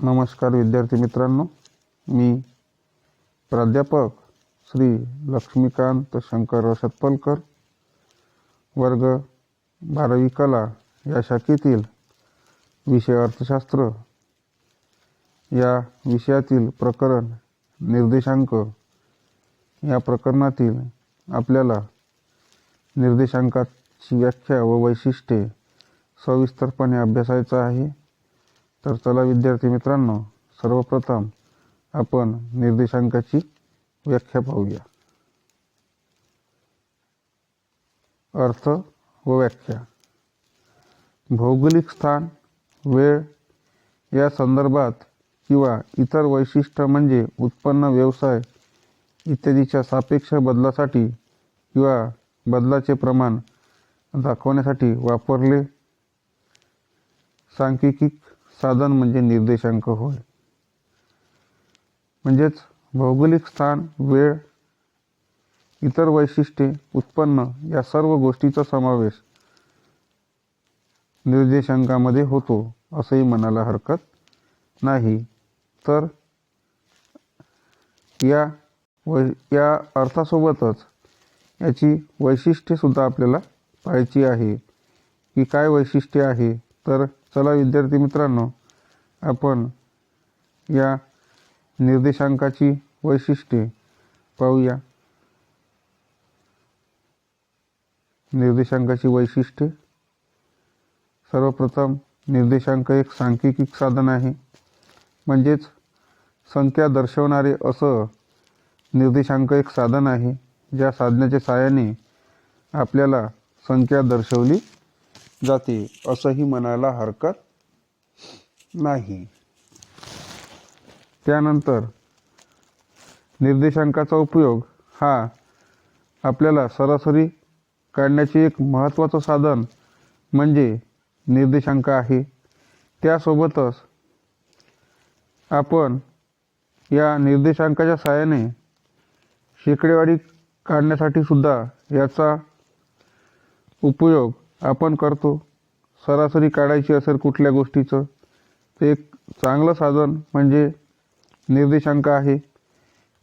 नमस्कार विद्यार्थी मित्रांनो. मी प्राध्यापक श्री लक्ष्मीकांत शंकर सतपलकर वर्ग बारावी कला या शाखेतील विषय अर्थशास्त्र या विषयातील प्रकरण निर्देशांक या प्रकरणातील आपल्याला निर्देशांकाची व्याख्या व वैशिष्ट्ये सविस्तरपणे अभ्यासायचं आहे. तर चला विद्यार्थी मित्रांनो सर्वप्रथम आपण निर्देशांकाची व्याख्या पाहूया. अर्थ व व्याख्या. भौगोलिक स्थान वेळ या संदर्भात किंवा इतर वैशिष्ट्य म्हणजे उत्पन्न व्यवसाय इत्यादीच्या सापेक्ष बदलासाठी किंवा बदलाचे प्रमाण दाखवण्यासाठी वापरले. सांख्यिकी साधन म्हणजे निर्देशांक होय. म्हणजेच भौगोलिक स्थान वेळ इतर वैशिष्ट्ये उत्पन्न या सर्व गोष्टीचा समावेश निर्देशांकामध्ये होतो असंही म्हणायला हरकत नाही. तर या वै या अर्थासोबतच याची वैशिष्ट्येसुद्धा आपल्याला पाहायची आहे. की काय वैशिष्ट्य आहे? तर चला विद्यार्थी मित्रांनो आपण या निर्देशांकाची वैशिष्ट्ये पाहूया. निर्देशांकाची वैशिष्ट्ये. सर्वप्रथम निर्देशांक एक सांख्यिकी साधन आहे. म्हणजेच संख्या दर्शवणारे असं निर्देशांक एक साधन आहे ज्या साधनाच्या साहाय्याने आपल्याला संख्या दर्शवली जाते असंही म्हणायला हरकत नाही. त्यानंतर निर्देशांकाचा उपयोग हा आपल्याला सरासरी काढण्याचे एक महत्त्वाचं साधन म्हणजे निर्देशांक आहे. त्यासोबतच आपण या निर्देशांकाच्या सहाय्याने शेकडेवारी काढण्यासाठी सुद्धा याचा उपयोग आपण करतो. सरासरी काढायची असेल कुठल्या गोष्टीचं ते एक चांगलं साधन म्हणजे निर्देशांक आहे.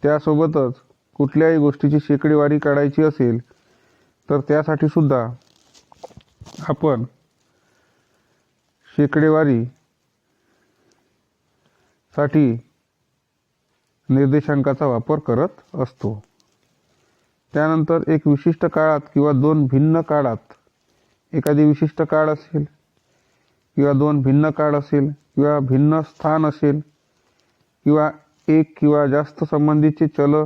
त्यासोबतच कुठल्याही गोष्टीची शेकडेवारी काढायची असेल तर त्यासाठी सुद्धा आपण शेकडेवारी साठी निर्देशांकाचा वापर करत असतो. त्यानंतर एक विशिष्ट काळात किंवा दोन भिन्न काळात एखादी विशिष्ट काळ असेल किंवा दोन भिन्न काळ असेल किंवा भिन्न स्थान असेल किंवा एक किंवा जास्त संबंधीचे चल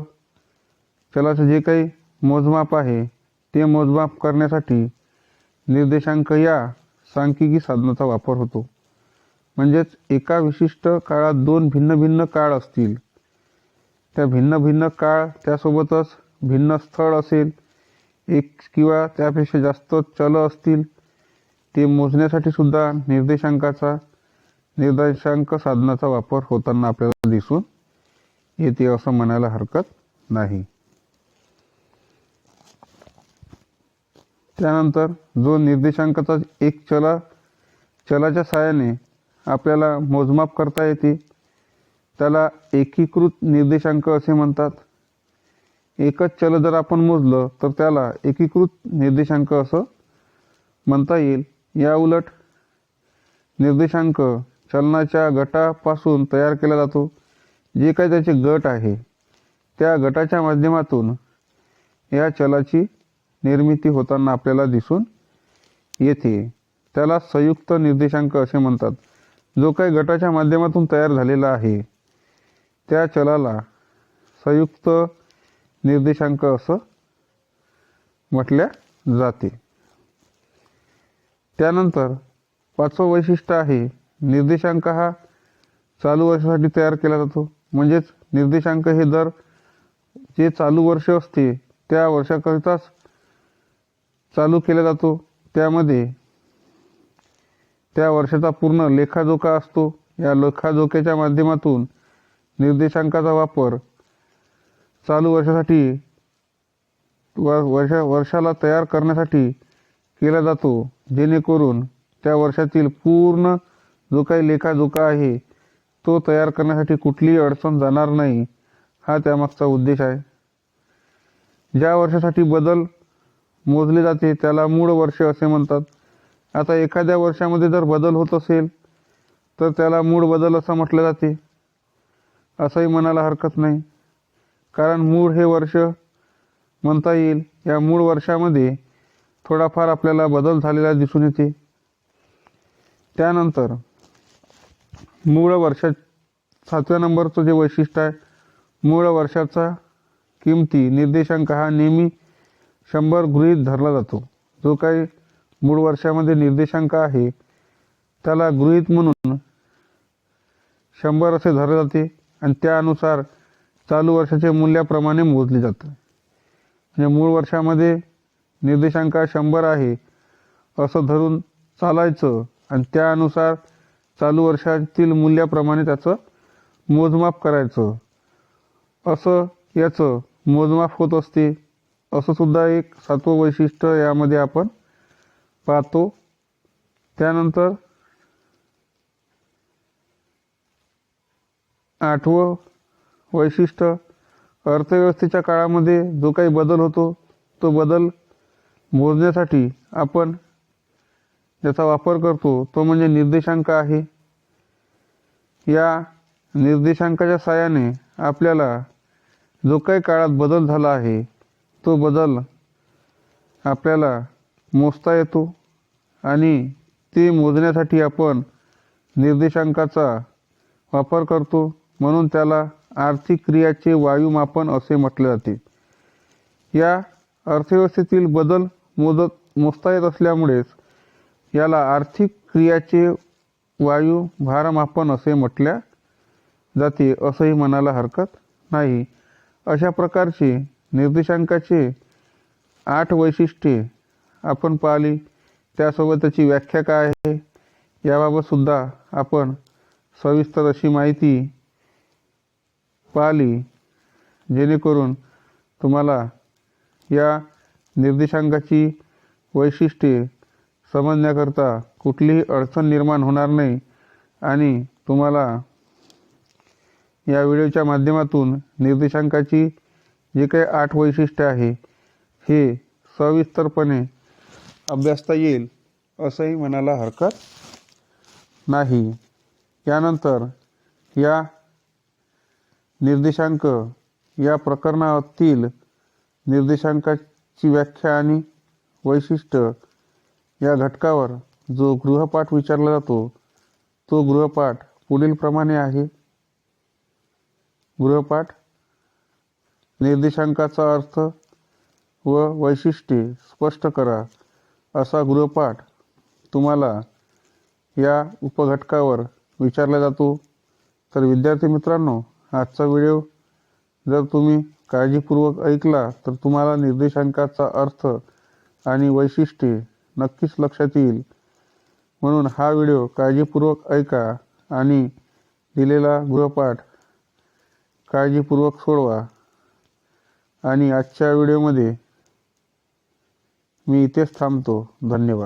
चलाचं जे काही मोजमाप आहे ते मोजमाप करण्यासाठी निर्देशांक या सांख्यिकी साधनाचा वापर होतो. म्हणजेच एका विशिष्ट काळात दोन भिन्न भिन्न काळ असतील. त्या भिन्न भिन्न काळ त्यासोबतच भिन्न स्थळ असेल एक किंवा त्यापेक्षा जास्त चल असतील ते मोजण्यासाठी सुद्धा निर्देशांकाचा निर्देशांक साधनाचा वापर होताना आपल्याला दिसून येते असं म्हणायला हरकत नाही. त्यानंतर जो निर्देशांकाचा एक चला चलाच्या साहाय्याने आपल्याला मोजमाप करता येते त्याला एकीकृत निर्देशांक असे म्हणतात. एकच चल जर आपण मोजलं तर त्याला एकीकृत निर्देशांक असं म्हणता येईल. या उलट निर्देशांक चलनाच्या गटापासून तयार केला जातो. जे काही त्याचे गट आहे त्या गटाच्या माध्यमातून या चलाची निर्मिती होताना आपल्याला दिसून येते. त्याला संयुक्त निर्देशांक असे म्हणतात. जो काही गटाच्या माध्यमातून तयार झालेला आहे त्या चलाला संयुक्त निर्देशांक असं म्हटल्या जाते. त्यानंतर पाचवं वैशिष्ट्य आहे निर्देशांक हा चालू वर्षासाठी तयार केला जातो. म्हणजेच निर्देशांक हे दर जे चालू वर्ष असते त्या वर्षाकरिताच चालू केला जातो. त्यामध्ये त्या वर्षाचा पूर्ण लेखाजोखा असतो. या लेखाजोख्याच्या माध्यमातून निर्देशांकाचा वापर चालू वर्षासाठी व वर्ष वर्षाला तयार करण्यासाठी केला जातो जेणेकरून त्या वर्षातील पूर्ण जो काही लेखाजोखा आहे तो तयार करण्यासाठी कुठलीही अडचण जाणार नाही हा त्यामागचा उद्देश आहे. ज्या वर्षासाठी बदल मोजले जाते त्याला मूळ वर्ष असे म्हणतात. आता एखाद्या वर्षामध्ये जर बदल होत असेल तर त्याला मूळ बदल असं म्हटलं जाते. असंही म्हणायला हरकत नाही. कारण मूळ हे वर्ष म्हणता येईल. या मूळ वर्षामध्ये थोडाफार आपल्याला बदल झालेला दिसून येते. त्यानंतर मूळ वर्षा सातव्या नंबरचं जे वैशिष्ट्य आहे मूळ वर्षाचा किमती निर्देशांक हा नेहमी शंभर गृहीत धरला जातो. जो काही मूळ वर्षामध्ये निर्देशांक आहे त्याला गृहीत म्हणून शंभर असे धरले जाते. आणि त्यानुसार चालू वर्षाच्या मूल्याप्रमाणे मोजले जातं. म्हणजे मूळ वर्षामध्ये निर्देशांक शंभर आहे असं धरून चालायचं आणि त्यानुसार चालू वर्षातील मूल्याप्रमाणे त्याचं मोजमाप करायचं. असं याचं मोजमाप होत असते असं सुद्धा एक सातवं वैशिष्ट्य यामध्ये आपण पाहतो. त्यानंतर आठवं वैशिष्ट्य अर्थव्यवस्थेच्या काळामध्ये जो काही बदल होतो तो बदल मोजण्यासाठी आपण ज्याचा वापर करतो तो म्हणजे निर्देशांक आहे. या निर्देशांकाच्या साहाय्याने आपल्याला जो काही काळात बदल झाला आहे तो बदल आपल्याला मोजता येतो आणि ते मोजण्यासाठी आपण निर्देशांकाचा वापर करतो. म्हणून त्याला आर्थिक क्रियाचे वायुमापन असे म्हटले जाते. या अर्थव्यवस्थेतील बदल मोजत मोजता येत असल्यामुळेच याला आर्थिक क्रियाचे वायू भारमापन असे म्हटल्या जाते असंही म्हणायला हरकत नाही. अशा प्रकारचे निर्देशांकाचे आठ वैशिष्ट्ये आपण पाहिली. त्यासोबत त्याची व्याख्या काय आहे? याबाबतसुद्धा आपण सविस्तर अशी माहिती पाहिली जेणेकरून तुम्हाला या निर्देशांकाची वैशिष्ट्ये समजण्याकरता कुठलीही अडचण निर्माण होणार नाही आणि तुम्हाला या व्हिडिओच्या माध्यमातून निर्देशांकाची जे काही आठ वैशिष्ट्य आहे हे सविस्तरपणे अभ्यासता येईल असंही म्हणायला हरकत नाही. यानंतर या निर्देशांक या प्रकरणातील निर्देशांकाची व्याख्या आणि वैशिष्ट्य या घटकावर जो गृहपाठ विचारला जातो तो गृहपाठ पुढीलप्रमाणे आहे. गृहपाठ निर्देशांकाचा अर्थ व वैशिष्ट्ये स्पष्ट करा. असा गृहपाठ तुम्हाला या उपघटकावर विचारला जातो. तर विद्यार्थी मित्रांनो आजचा व्हिडिओ. जर तुम्ही काळजीपूर्वक ऐकला तर तुम्हाला निर्देशांकाचा अर्थ आणि वैशिष्ट्ये नक्कीच लक्षात येईल. म्हणून हा व्हिडिओ काळजीपूर्वक ऐका आणि दिलेला गृहपाठ काळजीपूर्वक सोडवा. आणि आजच्या व्हिडिओमध्ये मी इथेच थांबतो. धन्यवाद.